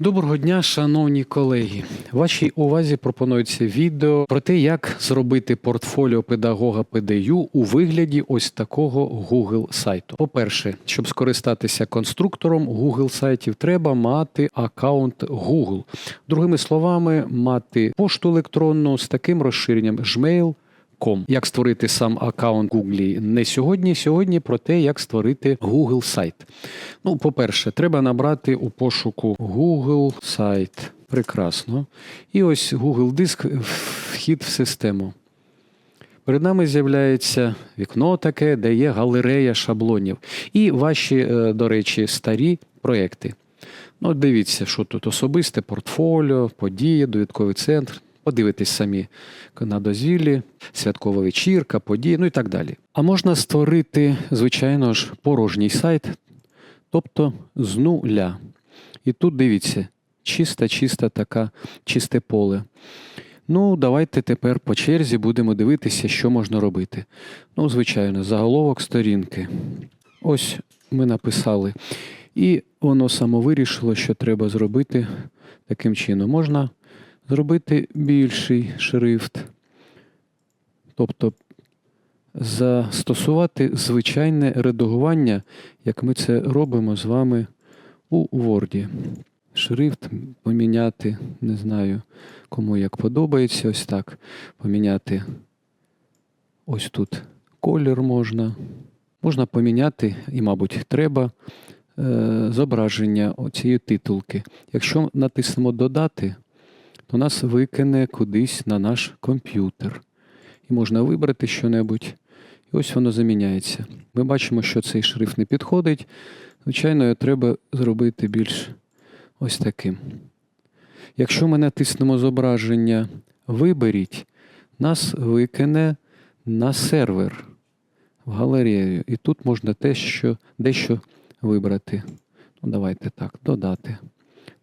Доброго дня, шановні колеги. Вашій увазі пропонується відео про те, як зробити портфоліо педагога ПДЮ у вигляді ось такого Google сайту. По-перше, щоб скористатися конструктором Google сайтів, треба мати аккаунт Google. Другими словами, мати пошту електронну з таким розширенням Gmail. Com. Як створити сам аккаунт Google не сьогодні, сьогодні про те, як створити Google сайт. Ну, по-перше, треба набрати у пошуку Google сайт. Прекрасно. І ось Google диск вхід в систему. Перед нами з'являється вікно таке, де є галерея шаблонів. І ваші, е, до речі, старі проекти. Ну, дивіться, що тут особисте портфоліо, події, довідковий центр. Подивитесь самі на дозвіллі, святкова вечірка, події, ну і так далі. А можна створити, звичайно ж, порожній сайт, тобто з нуля. І тут дивіться, чиста, чиста така, чисте поле. Ну, давайте тепер по черзі будемо дивитися, що можна робити. Ну, звичайно, заголовок сторінки. Ось ми написали. І воно само вирішило, що треба зробити таким чином. Можна зробити більший шрифт. Тобто застосувати звичайне редагування, як ми це робимо з вами у Word. Шрифт поміняти, не знаю, кому як подобається, ось так. Поміняти ось тут колір можна. Можна поміняти, і, мабуть, треба е, зображення цієї титулки. Якщо натиснемо Додати, то нас викине кудись на наш комп'ютер. І можна вибрати що-небудь. І ось воно заміняється. Ми бачимо, що цей шрифт не підходить. Звичайно, його треба зробити більш ось таким. Якщо ми натиснемо зображення Виберіть, нас викине на сервер в галерею. І тут можна те, що, дещо вибрати. Ну, давайте так, додати.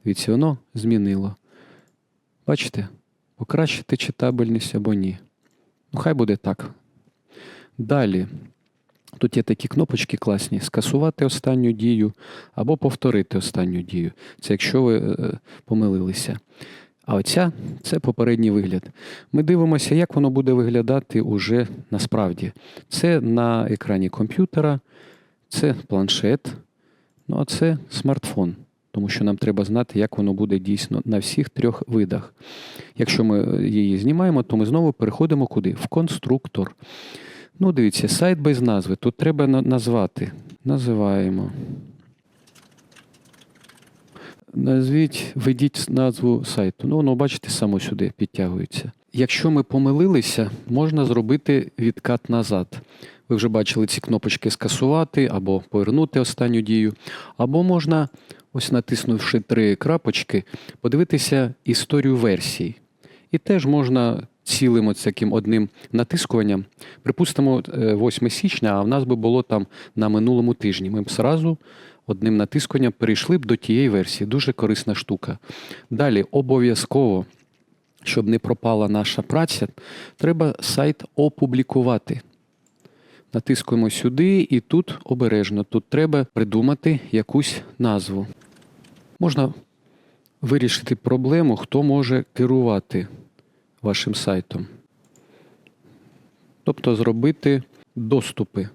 Дивіться, воно змінило. Бачите? Покращити читабельність або ні. Ну, хай буде так. Далі. Тут є такі кнопочки класні: скасувати останню дію або повторити останню дію. Це якщо ви е, помилилися. А оця це попередній вигляд. Ми дивимося, як воно буде виглядати уже насправді. Це на екрані комп'ютера, це планшет, ну а це смартфон тому що нам треба знати, як воно буде дійсно на всіх трьох видах. Якщо ми її знімаємо, то ми знову переходимо куди? В конструктор. Ну, дивіться, сайт без назви. Тут треба назвати. Називаємо. Назвіть, введіть назву сайту. Ну, воно, бачите, само сюди підтягується. Якщо ми помилилися, можна зробити відкат назад. Ви вже бачили ці кнопочки скасувати або повернути останню дію, або можна ось натиснувши три крапочки, подивитися історію версій. І теж можна цілим ось таким одним натискуванням. Припустимо, 8 е, січня, а в нас би було там на минулому тижні. Ми б зразу одним натискуванням перейшли б до тієї версії. Дуже корисна штука. Далі обов'язково, щоб не пропала наша праця, треба сайт опублікувати. Натискуємо сюди, і тут обережно. Тут треба придумати якусь назву. Можна вирішити проблему, хто може керувати вашим сайтом. Тобто зробити доступи.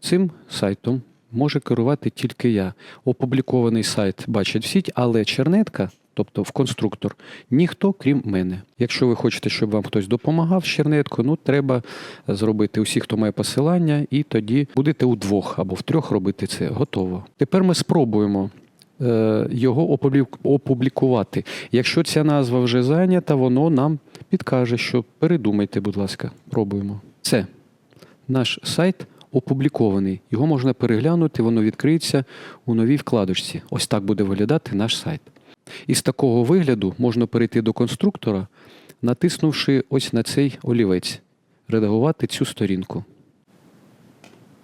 Цим сайтом може керувати тільки я. Опублікований сайт бачать всі, але чернетка, тобто в конструктор, ніхто крім мене. Якщо ви хочете, щоб вам хтось допомагав з чернеткою, ну треба зробити усі, хто має посилання, і тоді будете удвох або втрьох робити це. Готово. Тепер ми спробуємо його опублікувати. Якщо ця назва вже зайнята, воно нам підкаже, що передумайте, будь ласка, пробуємо. Це наш сайт опублікований. Його можна переглянути, воно відкриється у новій вкладочці. Ось так буде виглядати наш сайт. Із такого вигляду можна перейти до конструктора, натиснувши ось на цей олівець, редагувати цю сторінку.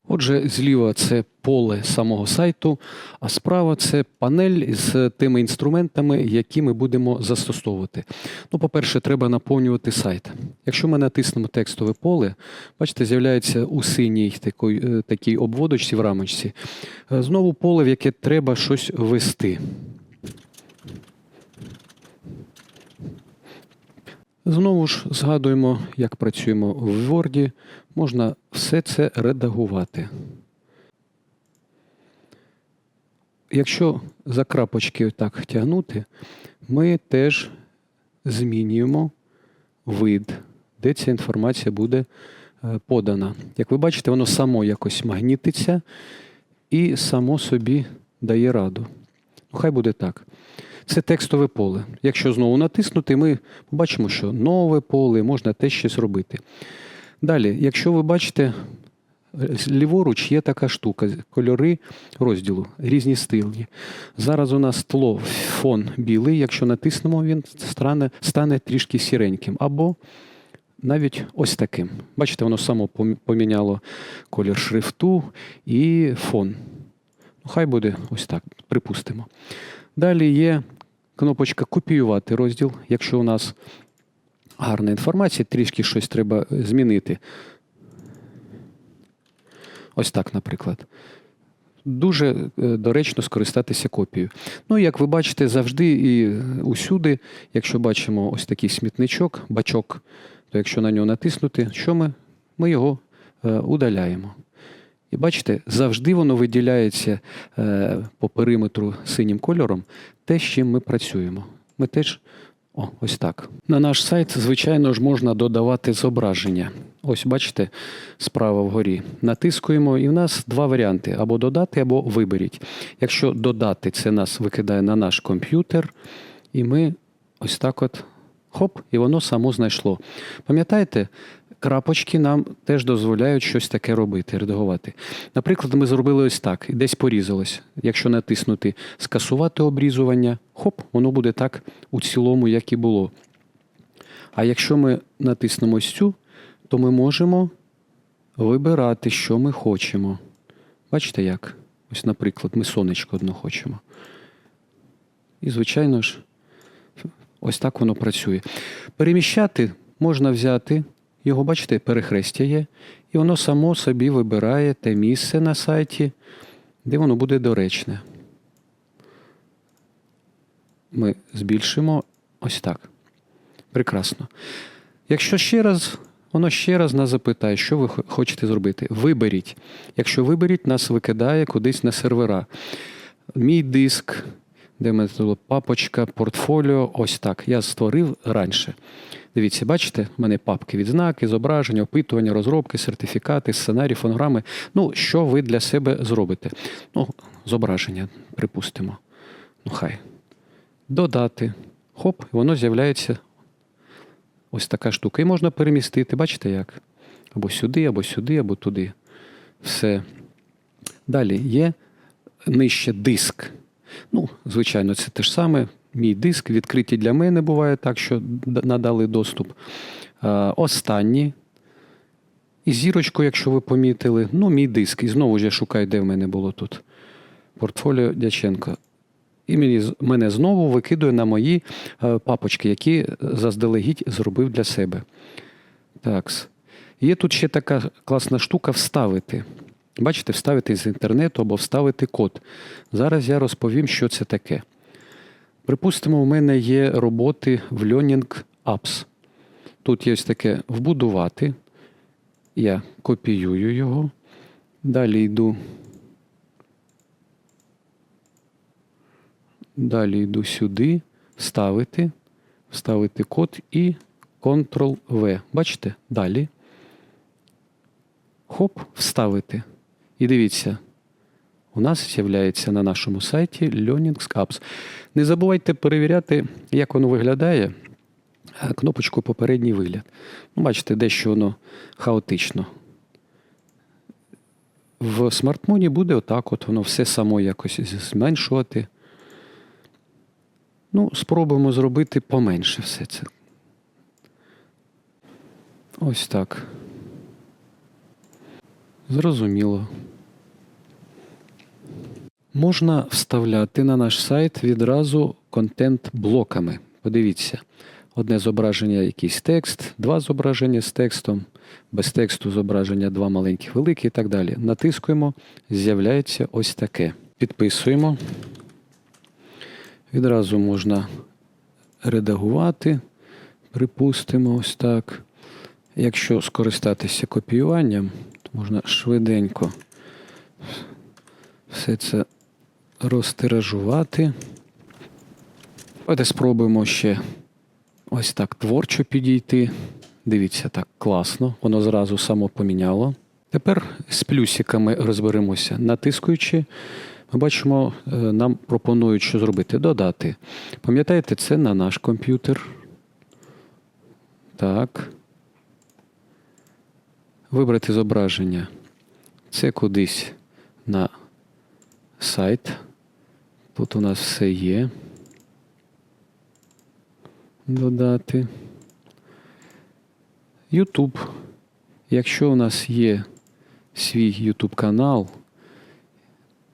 Отже, зліва це поле самого сайту, а справа це панель з тими інструментами, які ми будемо застосовувати. Ну, По-перше, треба наповнювати сайт. Якщо ми натиснемо текстове поле, бачите, з'являється у синій такій, е, такій обводочці в рамочці. Е, знову поле, в яке треба щось ввести. Знову ж згадуємо, як працюємо в Word, Можна все це редагувати. Якщо за крапочки так тягнути, ми теж змінюємо вид, де ця інформація буде е, подана. Як ви бачите, воно само якось магнітиться і само собі дає раду. Ну, хай буде так. Це текстове поле. Якщо знову натиснути, ми побачимо, що нове поле, можна теж щось робити. Далі, якщо ви бачите, ліворуч є така штука, кольори розділу, різні стилі. Зараз у нас тло, фон білий, якщо натиснемо, він стане, стане трішки сіреньким. Або навіть ось таким. Бачите, воно само поміняло колір шрифту і фон. Ну, хай буде ось так, припустимо. Далі є кнопочка Копіювати розділ. Якщо у нас гарна інформація, трішки щось треба змінити. Ось так, наприклад. Дуже е, доречно скористатися копією. Ну, як ви бачите, завжди і усюди, якщо бачимо ось такий смітничок, бачок, то якщо на нього натиснути, що ми? Ми його е, удаляємо. І бачите, завжди воно виділяється е, по периметру синім кольором, те, з чим ми працюємо. Ми теж о, ось так. На наш сайт, звичайно ж, можна додавати зображення. Ось бачите, справа вгорі. Натискуємо, і в нас два варіанти: або додати, або виберіть. Якщо додати, це нас викидає на наш комп'ютер, і ми ось так от хоп, і воно само знайшло. Пам'ятаєте, крапочки нам теж дозволяють щось таке робити, редагувати. Наприклад, ми зробили ось так, і десь порізалось. Якщо натиснути скасувати обрізування, хоп, воно буде так у цілому, як і було. А якщо ми натиснемо ось цю, то ми можемо вибирати, що ми хочемо. Бачите як? Ось, наприклад, ми сонечко одно хочемо. І, звичайно ж, ось так воно працює. Переміщати можна взяти, його, бачите, перехрестя є, і воно само собі вибирає те місце на сайті, де воно буде доречне. Ми збільшимо ось так. Прекрасно. Якщо ще раз, воно ще раз нас запитає, що ви хочете зробити. Виберіть. Якщо виберіть, нас викидає кудись на сервера. Мій диск, де в мене папочка, портфоліо, ось так. Я створив раніше. Дивіться, бачите, в мене папки відзнаки, зображення, опитування, розробки, сертифікати, сценарії, фонограми. Ну, що ви для себе зробите? Ну, зображення, припустимо. Ну, хай. Додати. Хоп, і воно з'являється ось така штука. І можна перемістити, бачите як? Або сюди, або сюди, або туди. Все. Далі є нижче диск. Ну, звичайно, це те ж саме. Мій диск відкриті для мене буває так, що надали доступ. Е, Останні. І зірочку, якщо ви помітили, ну, мій диск. І знову ж я шукаю, де в мене було тут. Портфоліо Дяченко. І мені, мене знову викидує на мої е, папочки, які заздалегідь зробив для себе. Так. Є тут ще така класна штука вставити. Бачите, вставити з інтернету або вставити код. Зараз я розповім, що це таке. Припустимо, у мене є роботи в Learning Apps. Тут є ось таке вбудувати. Я копіюю його. Далі йду. Далі йду сюди, вставити, вставити код і Ctrl-V. Бачите? Далі. Хоп, вставити. І дивіться, у нас з'являється на нашому сайті Learning Apps. Не забувайте перевіряти, як воно виглядає. е, Кнопочку попередній вигляд. Ну, бачите, дещо воно хаотично. В смартфоні буде отак, от воно все само якось зменшувати. Ну, спробуємо зробити поменше все це. Ось так. Зрозуміло. Можна вставляти на наш сайт відразу контент-блоками. Подивіться, одне зображення, якийсь текст, два зображення з текстом, без тексту зображення два маленьких, великі і так далі. Натискуємо, з'являється ось таке. Підписуємо. Відразу можна редагувати, Припустимо ось так. Якщо скористатися копіюванням, то можна швиденько все це розтиражувати. Давайте спробуємо ще ось так творчо підійти. Дивіться, так класно, воно зразу само поміняло. Тепер з плюсиками розберемося. Натискуючи, ми бачимо, е, нам пропонують, що зробити. Додати. Пам'ятаєте, це на наш комп'ютер. Так. Вибрати зображення. Це кудись на сайт. Тут у нас все є. Додати. YouTube. Якщо у нас є свій YouTube канал,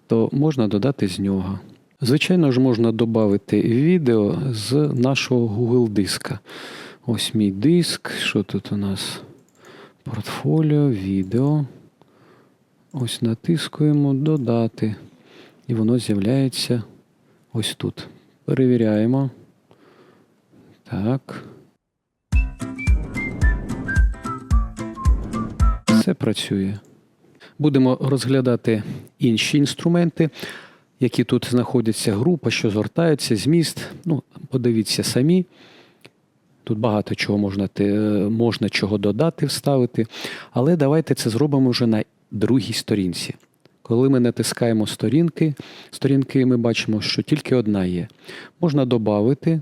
то можна додати з нього. Звичайно ж, можна додати відео з нашого Google диска. Ось мій диск. Що тут у нас? Портфоліо, відео. Ось натискуємо додати. І воно з'являється ось тут. Перевіряємо. Так. Все працює. Будемо розглядати інші інструменти, які тут знаходяться. Група, що згортається, зміст. Ну, подивіться самі. Тут багато чого можна, можна чого додати, вставити. Але давайте це зробимо вже на другій сторінці. Коли ми натискаємо сторінки, сторінки ми бачимо, що тільки одна є. Можна додати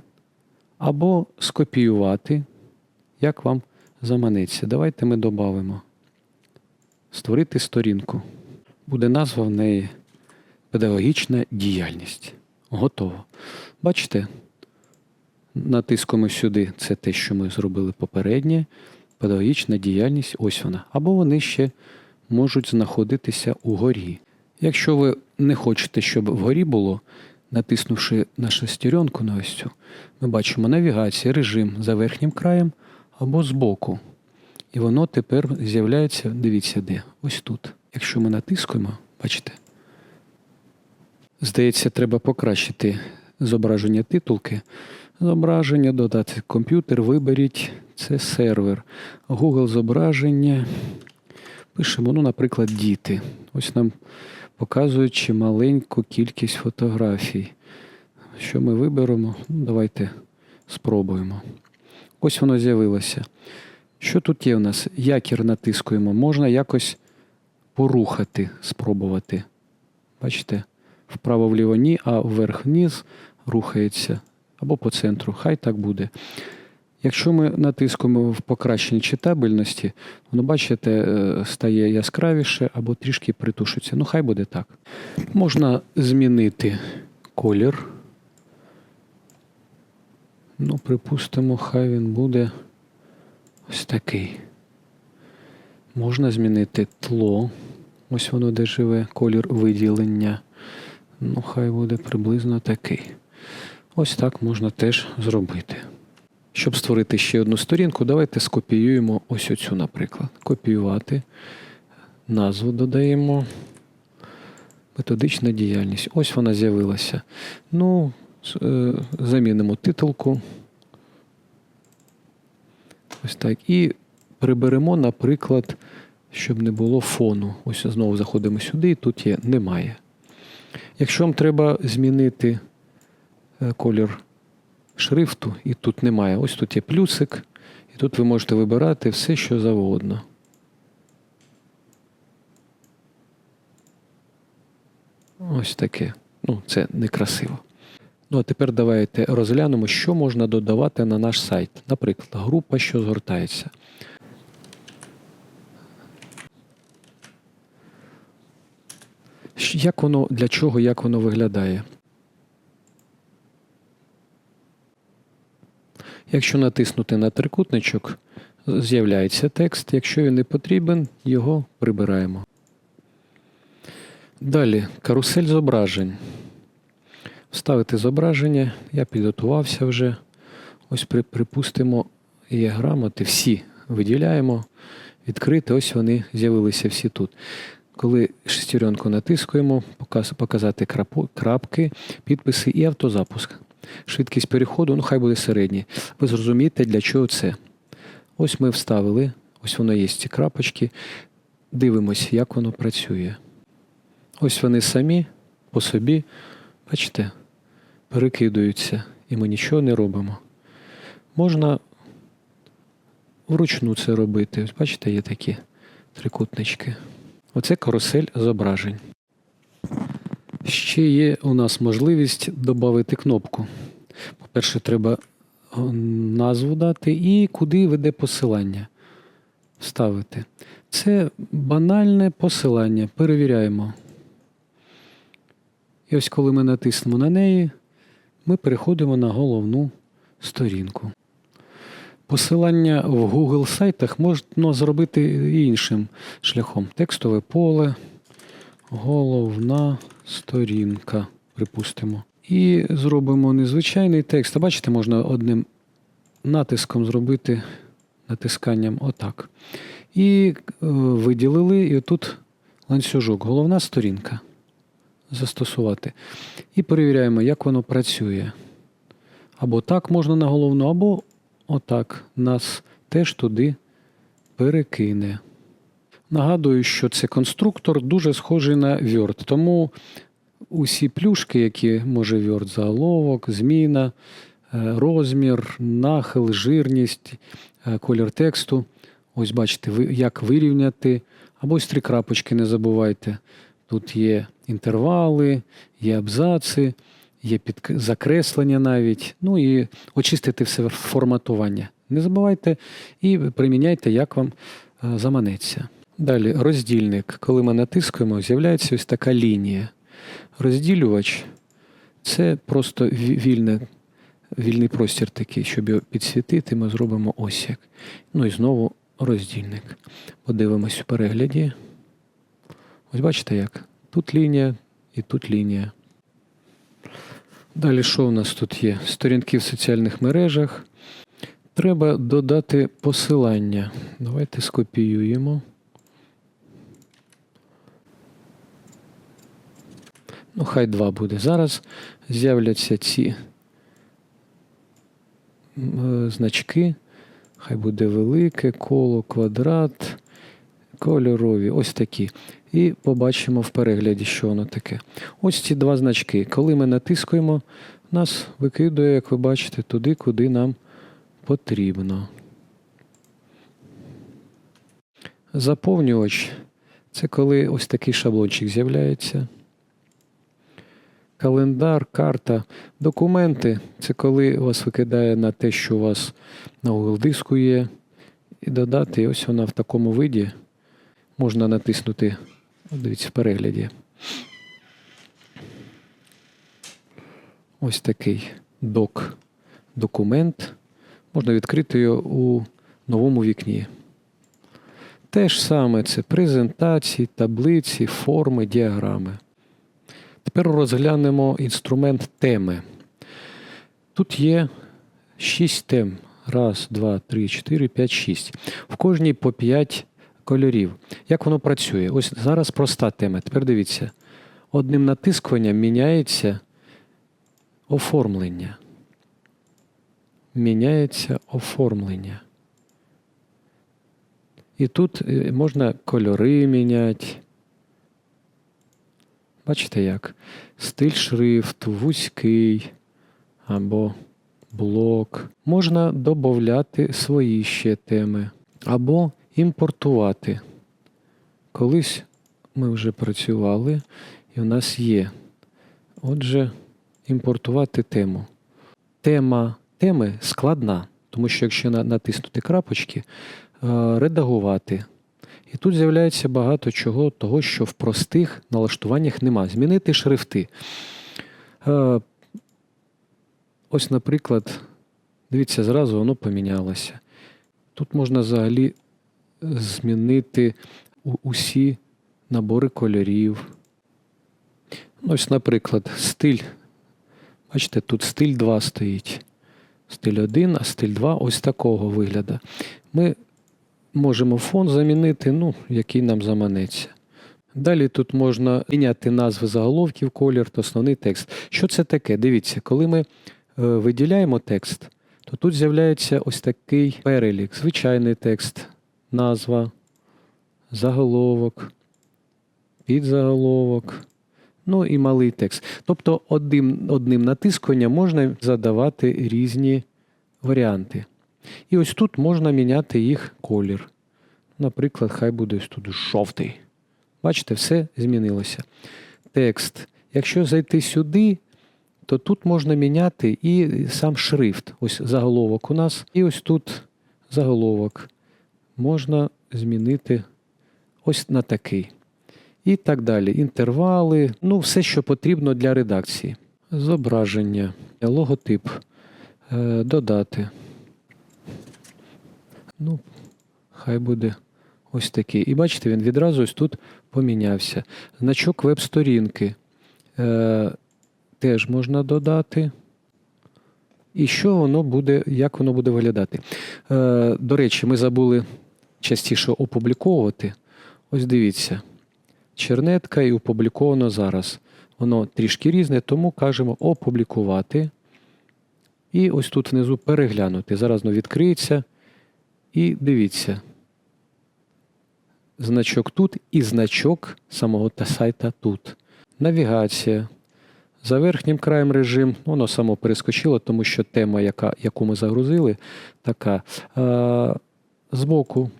або скопіювати, як вам заманеться. Давайте ми додамо. Створити сторінку. Буде назва в неї педагогічна діяльність. Готово. Бачите, натискаємо сюди це те, що ми зробили попереднє. Педагогічна діяльність, ось вона. Або вони ще можуть знаходитися угорі. Якщо ви не хочете, щоб вгорі було, натиснувши на шестеренку на ось цю, ми бачимо навігація, режим за верхнім краєм або збоку. І воно тепер з'являється, дивіться де, ось тут. Якщо ми натискаємо, бачите, здається, треба покращити зображення титулки. Зображення, додати комп'ютер, виберіть, це сервер. Google зображення. Пишемо, ну, наприклад, діти. Ось нам показують чималеньку кількість фотографій. Що ми виберемо? Ну, давайте спробуємо. Ось воно з'явилося. Що тут є у нас? Якір натискуємо. Можна якось порухати, спробувати. Бачите? Вправо-вліво ні, а вверх-вниз рухається. Або по центру. Хай так буде. Якщо ми натискаємо в покращенні читабельності, воно, бачите, е, стає яскравіше або трішки притушиться. Ну, хай буде так. Можна змінити колір. Ну, припустимо, хай він буде ось такий. Можна змінити тло. Ось воно де живе, колір виділення. Ну, хай буде приблизно такий. Ось так можна теж зробити. Щоб створити ще одну сторінку, давайте скопіюємо ось оцю, наприклад. Копіювати. Назву додаємо. Методична діяльність. Ось вона з'явилася. Ну, е, замінимо титулку. Ось так. І приберемо, наприклад, щоб не було фону. Ось знову заходимо сюди, і тут є немає. Якщо вам треба змінити е, колір шрифту, і тут немає. Ось тут є плюсик, і тут ви можете вибирати все, що завгодно. Ось таке. Ну, це некрасиво. Ну, а тепер давайте розглянемо, що можна додавати на наш сайт. Наприклад, група, що згортається. Як воно, для чого, як воно виглядає? Якщо натиснути на трикутничок, з'являється текст. Якщо він не потрібен, його прибираємо. Далі карусель зображень. Вставити зображення. Я підготувався вже. Ось при, припустимо, є грамоти, всі виділяємо. Відкрити, ось вони з'явилися всі тут. Коли шестеренку натискуємо, показати крапки, підписи і автозапуск. Швидкість переходу, ну хай буде середній. Ви зрозумієте, для чого це. Ось ми вставили, ось воно є ці крапочки. Дивимось, як воно працює. Ось вони самі по собі, бачите, перекидуються, і ми нічого не робимо. Можна вручну це робити. Ось бачите, є такі трикутнички. Оце карусель зображень. Ще є у нас можливість додати кнопку. По-перше, треба е, назву дати і куди веде посилання. Вставити. Це банальне посилання. Перевіряємо. І ось коли ми натиснемо на неї, ми переходимо на головну сторінку. Посилання в Google сайтах можна зробити іншим шляхом. Текстове поле, головна сторінка, припустимо. І зробимо незвичайний текст. А бачите, можна одним натиском зробити натисканням отак. І е, виділили, і отут ланцюжок, головна сторінка. Застосувати. І перевіряємо, як воно працює. Або так можна на головну, або отак нас теж туди перекине. Нагадую, що це конструктор дуже схожий на Word, тому усі плюшки, які може Word, заголовок, зміна, е, розмір, нахил, жирність, е, колір тексту. Ось бачите, як вирівняти. Або ось три крапочки не забувайте. Тут є інтервали, є абзаци, є під закреслення навіть. Ну і очистити все форматування. Не забувайте і приміняйте, як вам е, заманеться. Далі роздільник. Коли ми натискуємо, з'являється ось така лінія. Розділювач це просто вільне, вільний простір такий, щоб його підсвітити, ми зробимо ось як. Ну і знову роздільник. Подивимось в перегляді. Ось бачите як? Тут лінія і тут лінія. Далі що у нас тут є? Сторінки в соціальних мережах. Треба додати посилання. Давайте скопіюємо. Ну, хай два буде. Зараз з'являться ці е, значки. Хай буде велике коло, квадрат, кольорові, ось такі. І побачимо в перегляді, що воно таке. Ось ці два значки. Коли ми натискуємо, нас викидує, як ви бачите, туди, куди нам потрібно. Заповнювач це коли ось такий шаблончик з'являється. Календар, карта, документи це коли вас викидає на те, що у вас на Google диску є. І додати, і ось вона в такому виді. Можна натиснути, дивіться, в перегляді. Ось такий док документ. Можна відкрити його у новому вікні. Те ж саме це презентації, таблиці, форми, діаграми. Тепер розглянемо інструмент теми. Тут є 6 тем. Раз, два, три, чотири, п'ять, шість. В кожній по 5 кольорів. Як воно працює? Ось зараз проста тема. Тепер дивіться. Одним натискуванням міняється оформлення. Міняється оформлення. І тут е, можна кольори міняти. Бачите як? Стиль шрифту, вузький або блок. Можна додати свої ще теми або імпортувати. Колись ми вже працювали, і у нас є. Отже, імпортувати тему. Тема теми складна, тому що якщо натиснути крапочки, е, редагувати. І тут з'являється багато чого, того, що в простих налаштуваннях нема. Змінити шрифти. Е, Ось, наприклад, дивіться, зразу воно помінялося. Тут можна взагалі змінити усі набори кольорів. Ось, наприклад, стиль. Бачите, тут стиль 2 стоїть. Стиль 1, а стиль 2 ось такого вигляду. Ми можемо фон замінити, ну, який нам заманеться. Далі тут можна міняти назви заголовків, колір та основний текст. Що це таке? Дивіться, коли ми виділяємо текст, то тут з'являється ось такий перелік: звичайний текст, назва, заголовок, підзаголовок, ну і малий текст. Тобто одним, одним натисканням можна задавати різні варіанти. І ось тут можна міняти їх колір. Наприклад, хай буде ось тут жовтий. Бачите, все змінилося. Текст. Якщо зайти сюди, то тут можна міняти і сам шрифт. Ось заголовок у нас. І ось тут заголовок. Можна змінити ось на такий. І так далі. Інтервали, ну, все, що потрібно для редакції. Зображення, логотип. Е, Додати. Ну, хай буде ось такий. І бачите, він відразу ось тут помінявся. Значок веб-сторінки е, теж можна додати. І що воно буде, як воно буде виглядати. Е, до речі, ми забули частіше опубліковувати. Ось дивіться. Чернетка і опубліковано зараз. Воно трішки різне, тому кажемо опублікувати. І ось тут внизу переглянути. Зараз воно відкриється. І дивіться. Значок тут і значок самого та сайта тут. Навігація. За верхнім краєм режим, воно само перескочило, тому що тема, яка, яку ми загрузили, така. А, збоку.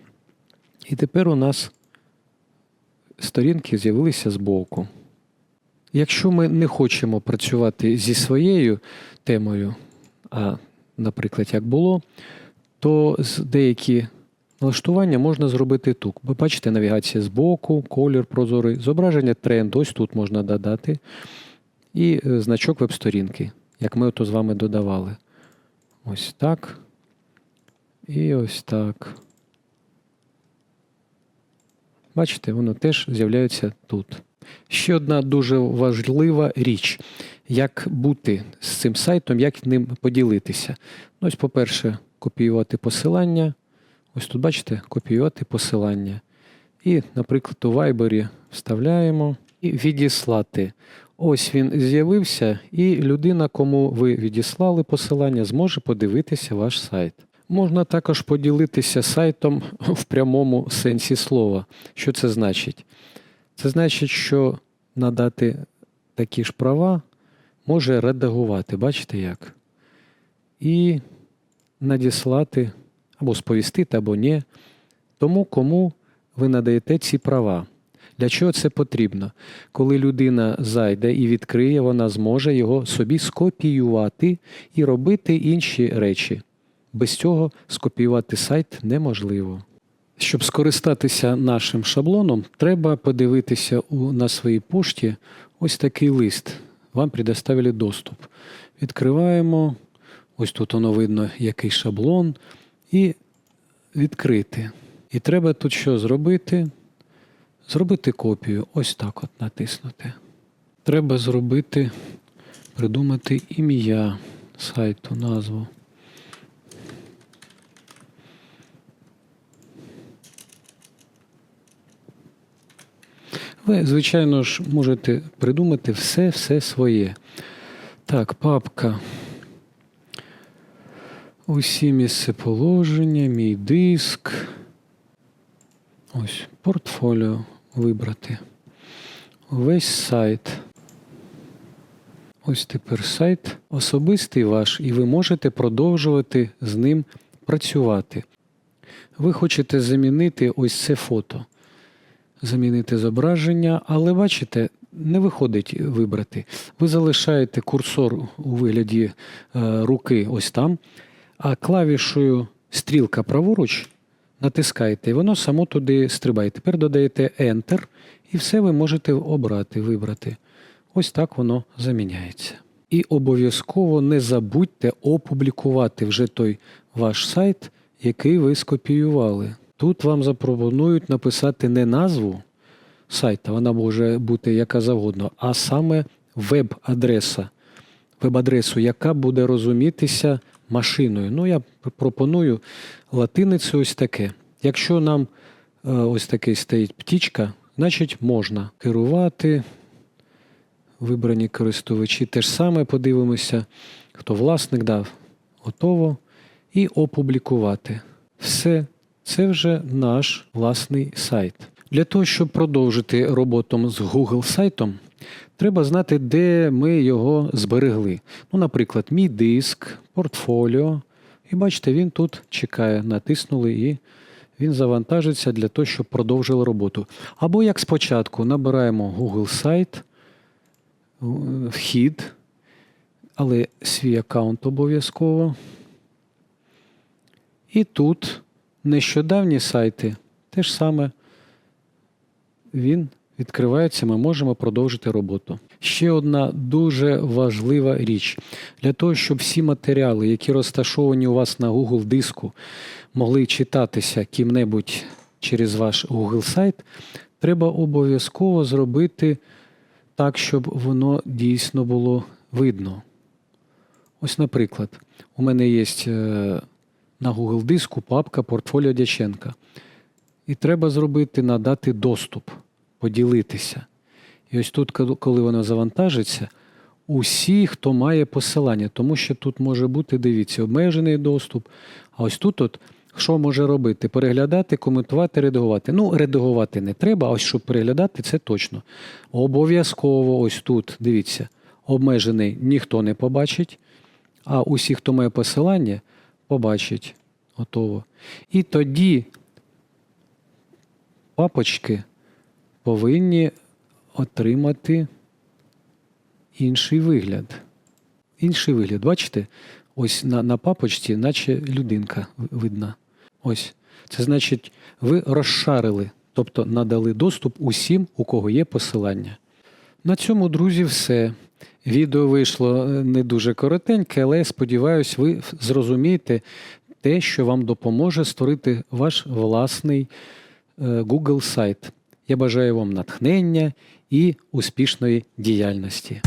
І тепер у нас сторінки з'явилися збоку. Якщо ми не хочемо працювати зі своєю темою, а, наприклад, як було, то з деякі налаштування можна зробити тут. Ви бачите, навігація збоку, колір прозорий, зображення тренд, ось тут можна додати. І е, значок веб-сторінки, як ми ото з вами додавали. Ось так. І ось так. Бачите, воно теж з'являється тут. Ще одна дуже важлива річ, як бути з цим сайтом, як ним поділитися. Ну, ось, по-перше, копіювати посилання. Ось тут, бачите, копіювати посилання. І, наприклад, у Viber вставляємо і відіслати. Ось він з'явився, і людина, кому ви відіслали посилання, зможе подивитися ваш сайт. Можна також поділитися сайтом в прямому сенсі слова. Що це значить? Це значить, що надати такі ж права може редагувати, бачите як? І надіслати або сповістити, або ні, тому, кому ви надаєте ці права. Для чого це потрібно? Коли людина зайде і відкриє, вона зможе його собі скопіювати і робити інші речі. Без цього скопіювати сайт неможливо. Щоб скористатися нашим шаблоном, треба подивитися у, на своїй пошті ось такий лист. Вам предоставили доступ. Відкриваємо. Ось тут воно видно, який шаблон, і відкрити. І треба тут що зробити? Зробити копію. Ось так от натиснути. Треба зробити, придумати ім'я сайту, назву. Ви, звичайно ж, можете придумати все-все своє. Так, папка. Усі місцеположення, мій диск. Ось портфоліо вибрати. Весь сайт. Ось тепер сайт особистий ваш, і ви можете продовжувати з ним працювати. Ви хочете замінити ось це фото. Замінити зображення, але бачите, не виходить вибрати. Ви залишаєте курсор у вигляді е, руки ось там, а клавішою стрілка праворуч натискаєте, і воно само туди стрибає. Тепер додаєте Enter, і все ви можете обрати, вибрати. Ось так воно заміняється. І обов'язково не забудьте опублікувати вже той ваш сайт, який ви скопіювали. Тут вам запропонують написати не назву сайта, вона може бути яка завгодно, а саме веб-адреса, веб-адресу, яка буде розумітися машиною. Ну, я пропоную латиницю ось таке. Якщо нам е, ось такий стоїть птічка, значить можна керувати вибрані користувачі. Те ж саме подивимося, хто власник дав. Готово. І опублікувати. Все, це вже наш власний сайт. Для того, щоб продовжити роботу з Google сайтом, треба знати, де ми його зберегли. Ну, наприклад, мій диск, портфоліо. І бачите, він тут чекає, натиснули і він завантажиться для того, щоб продовжили роботу. Або як спочатку набираємо Google сайт, вхід, але свій аккаунт обов'язково. І тут нещодавні сайти те ж саме він відкривається, ми можемо продовжити роботу. Ще одна дуже важлива річ. Для того, щоб всі матеріали, які розташовані у вас на Google диску, могли читатися ким-небудь через ваш Google сайт, треба обов'язково зробити так, щоб воно дійсно було видно. Ось, наприклад, у мене є е, на Google диску папка портфоліо Дяченка. І треба зробити надати доступ, поділитися. І ось тут, коли- воно завантажиться, усі, хто має посилання, тому що тут може бути, дивіться, обмежений доступ. А ось тут, от, що може робити? Переглядати, коментувати, редагувати. Ну, редагувати не треба, а ось щоб переглядати, це точно. Обов'язково ось тут, дивіться, обмежений ніхто не побачить, а усі, хто має посилання, побачить. Готово. І тоді папочки повинні отримати інший вигляд. Інший вигляд. Бачите? Ось на, на папочці, наче людинка видна. Ось. Це значить, ви розшарили, тобто надали доступ усім, у кого є посилання. На цьому, друзі, все. Відео вийшло е, не дуже коротеньке, але сподіваюся, ви зрозумієте те, що вам допоможе створити ваш власний е, Google сайт. Я бажаю вам натхнення і успішної діяльності.